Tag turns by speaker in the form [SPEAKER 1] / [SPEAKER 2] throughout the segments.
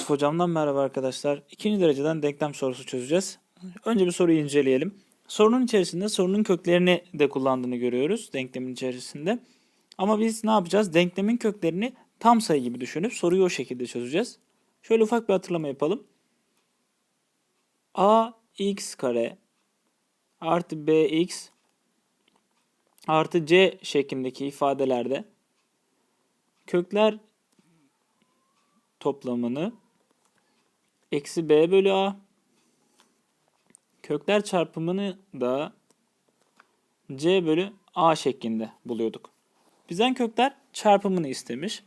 [SPEAKER 1] hocamdan merhaba arkadaşlar. İkinci dereceden denklem sorusu çözeceğiz. Önce bir soruyu inceleyelim. Sorunun içerisinde sorunun köklerini de kullandığını görüyoruz denklemin içerisinde. Ama biz ne yapacağız? Denklemin köklerini tam sayı gibi düşünüp soruyu o şekilde çözeceğiz. Şöyle ufak bir hatırlama yapalım. ax kare artı bx artı c şeklindeki ifadelerde kökler toplamını eksi b bölü a kökler çarpımını da c bölü a şeklinde buluyorduk. Bizden kökler çarpımını istemiş.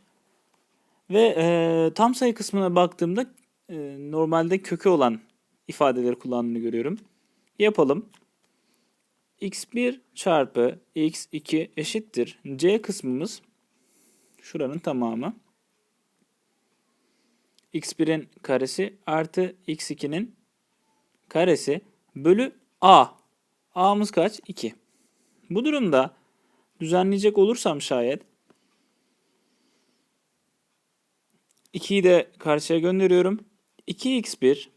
[SPEAKER 1] Ve e, tam sayı kısmına baktığımda e, normalde kökü olan ifadeleri kullandığını görüyorum. Yapalım. x1 çarpı x2 eşittir. c kısmımız şuranın tamamı x1'in karesi artı x2'nin karesi bölü a. a'mız kaç? 2. Bu durumda düzenleyecek olursam şayet 2'yi de karşıya gönderiyorum. 2x1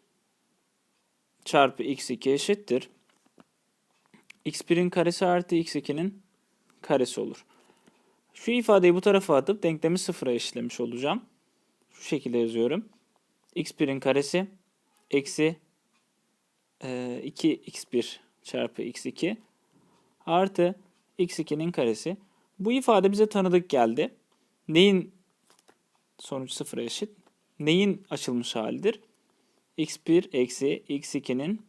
[SPEAKER 1] çarpı x2 eşittir. x1'in karesi artı x2'nin karesi olur. Şu ifadeyi bu tarafa atıp denklemi sıfıra eşitlemiş olacağım. Şu şekilde yazıyorum. x1'in karesi eksi e, 2x1 çarpı x2 artı x2'nin karesi. Bu ifade bize tanıdık geldi. Neyin sonuç sıfıra eşit? Neyin açılmış halidir? x1 eksi x2'nin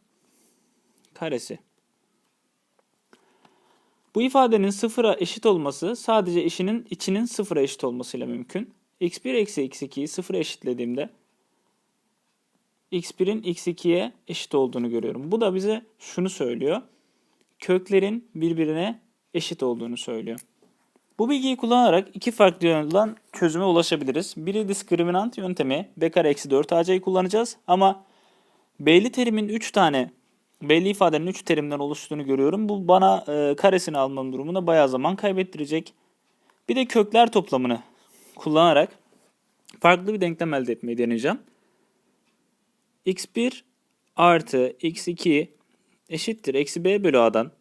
[SPEAKER 1] karesi. Bu ifadenin sıfıra eşit olması sadece işinin içinin sıfıra eşit olmasıyla mümkün. X1 eksi x2'yi sıfıra eşitlediğimde x1'in x2'ye eşit olduğunu görüyorum. Bu da bize şunu söylüyor. Köklerin birbirine eşit olduğunu söylüyor. Bu bilgiyi kullanarak iki farklı yoldan çözüme ulaşabiliriz. Biri diskriminant yöntemi b kare eksi 4 ac'yi kullanacağız. Ama belli terimin 3 tane belli ifadenin 3 terimden oluştuğunu görüyorum. Bu bana e, karesini almam durumunda bayağı zaman kaybettirecek. Bir de kökler toplamını kullanarak farklı bir denklem elde etmeyi deneyeceğim. x1 artı x2 eşittir eksi b bölü a'dan.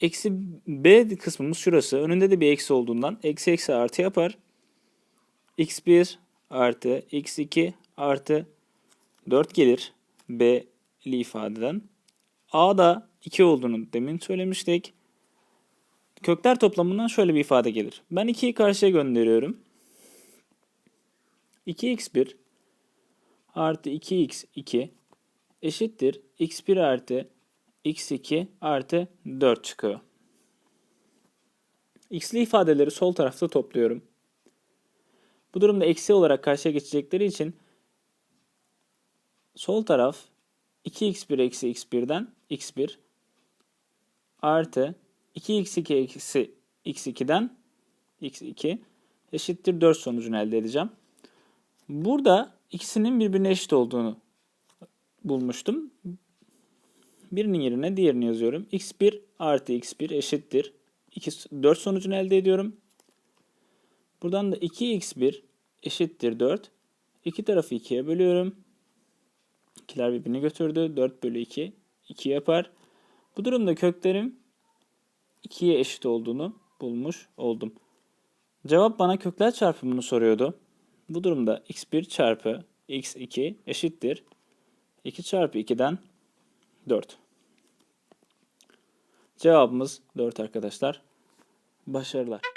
[SPEAKER 1] Eksi b kısmımız şurası. Önünde de bir eksi olduğundan eksi eksi artı yapar. x1 artı x2 artı 4 gelir b'li ifadeden. a da 2 olduğunu demin söylemiştik. Kökler toplamından şöyle bir ifade gelir. Ben 2'yi karşıya gönderiyorum. 2x1 artı 2x2 eşittir x1 artı x2 artı 4 çıkıyor. x'li ifadeleri sol tarafta topluyorum. Bu durumda eksi olarak karşıya geçecekleri için sol taraf 2x1 eksi x1'den x1 artı 2x2 eksi x2'den x2 eşittir 4 sonucunu elde edeceğim. Burada ikisinin birbirine eşit olduğunu bulmuştum. Birinin yerine diğerini yazıyorum. x1 artı x1 eşittir. 2, 4 sonucunu elde ediyorum. Buradan da 2x1 eşittir 4. İki tarafı 2'ye bölüyorum. İkiler birbirini götürdü. 4 bölü 2 2 yapar. Bu durumda köklerim 2'ye eşit olduğunu bulmuş oldum. Cevap bana kökler çarpımını soruyordu. Bu durumda x1 çarpı x2 eşittir. 2 çarpı 2'den 4. Cevabımız 4 arkadaşlar. Başarılar.